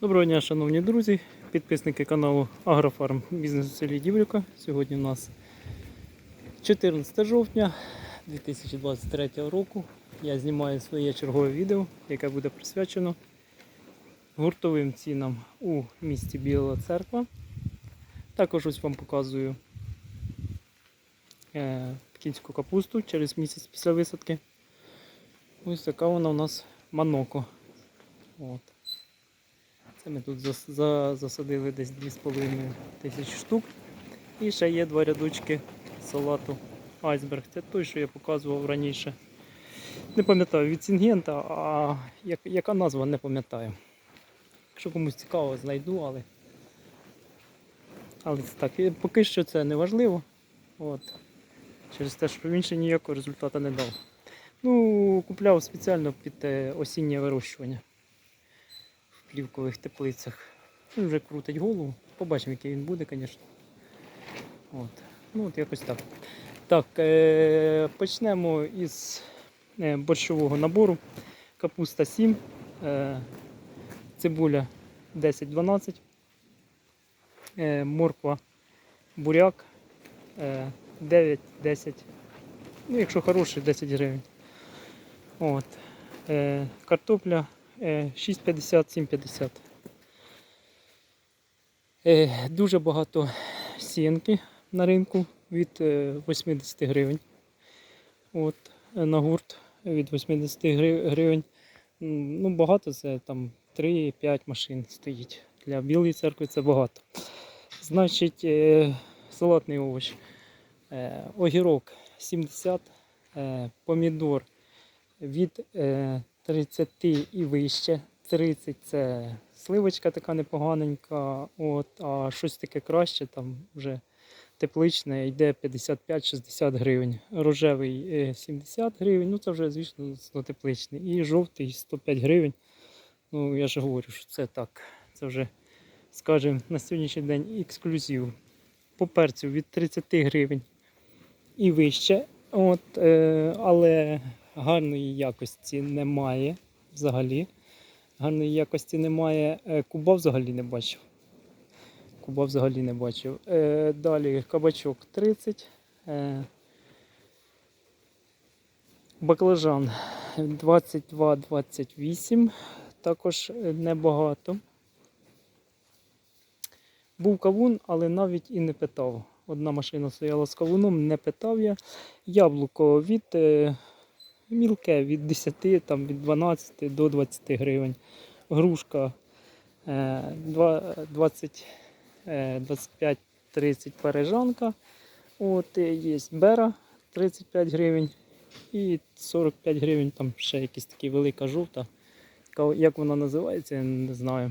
Доброго дня, шановні друзі, підписники каналу Агрофарм бізнес у селі Дівлюка. Сьогодні у нас 14 жовтня 2023 року. Я знімаю своє чергове відео, яке буде присвячено гуртовим цінам у місті Біла Церква. Також ось вам показую е, кінську капусту через місяць після висадки. Ось така вона у нас маноко. От. Ми тут засадили десь 2,5 тисячі штук. І ще є два рядочки салату айсберг. Це той, що я показував раніше. Не пам'ятаю від Сінгента, а яка назва, не пам'ятаю. Якщо комусь цікаво, знайду, але. Але це так, поки що це не важливо. От. Через те, що він ще ніякого результату не дав. Ну, купляв спеціально під е, осіннє вирощування плівкових теплицях. Він вже крутить голову. Побачимо, який він буде, звісно. От. Ну, от якось так. Так, е- почнемо із е, борщового набору. Капуста 7, е- цибуля 10-12, е- морква, буряк е- 9-10. Ну, якщо хороший, 10 гривень. От. Е- картопля е, 6,50-7,50. Е, Дуже багато сінки на ринку від е, 80 гривень. От, е, на гурт від 80 гривень. Ну, багато це там 3-5 машин стоїть. Для білої церкви це багато. Значить, е, салатний овоч. Е, огірок 70, е, помідор від е, 30 і вище. 30 це сливочка така непоганенька, от, а щось таке краще, там вже тепличне, йде 55-60 гривень. Рожевий е, 70 гривень, ну це вже, звісно, тепличний. І жовтий 105 гривень. Ну, я ж говорю, що це так. Це вже, скажімо, на сьогоднішній день ексклюзив. По перцю від 30 гривень і вище. От, е, але гарної якості немає взагалі. Гарної якості немає. Е, Куба взагалі не бачив. Куба взагалі не бачив. Е, далі кабачок 30. Е, баклажан 22-28. Також небагато. Був кавун, але навіть і не питав. Одна машина стояла з кавуном, не питав я. Яблуко від мілке від 10, там, від 12 до 20 гривень. Грушка е, два- 20, е, 25-30 парижанка. От, е, є бера 35 гривень і 45 гривень, там ще якась така велика жовта. Як вона називається, я не знаю.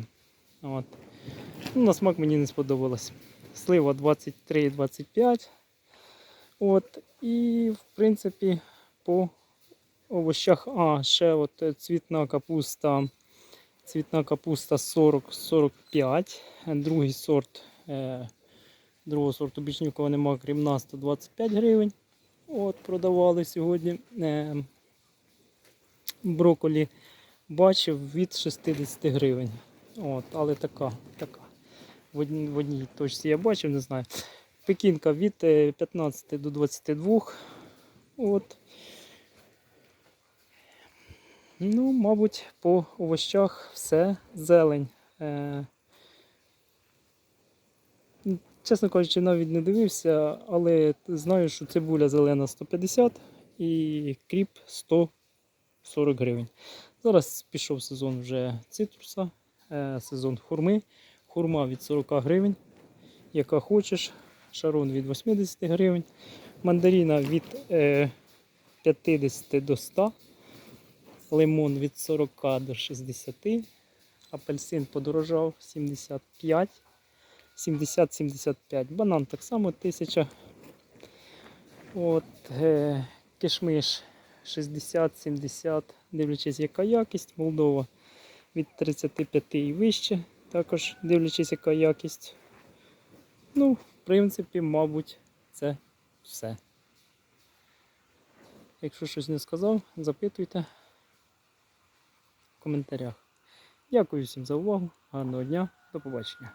От. Ну, на смак мені не сподобалось. Слива 23-25. От. І в принципі по овощах. А, ще от е, цвітна капуста. Цвітна капуста 40-45. Другий сорт. Е, другого сорту більш нікого нема, крім нас, 125 гривень. От, продавали сьогодні. Е, броколі бачив від 60 гривень. От, але така, така. В одній, в одній точці я бачив, не знаю. Пекінка від е, 15 до 22. От. Ну, мабуть, по овощах все зелень. Е, чесно кажучи, навіть не дивився, але знаю, що цибуля зелена 150 і кріп 140 гривень. Зараз пішов сезон вже цитруса, е, сезон хурми. Хурма від 40 гривень, яка хочеш. Шарон від 80 гривень. Мандаріна від е, 50 до 100 лимон від 40 до 60, апельсин подорожав 75, 70-75, банан так само 1000. От, е, кишмиш 60-70, дивлячись, яка якість, Молдова від 35 і вище, також дивлячись, яка якість. Ну, в принципі, мабуть, це все. Якщо щось не сказав, запитуйте коментарях. Дякую всім за увагу. гарного дня, до побачення.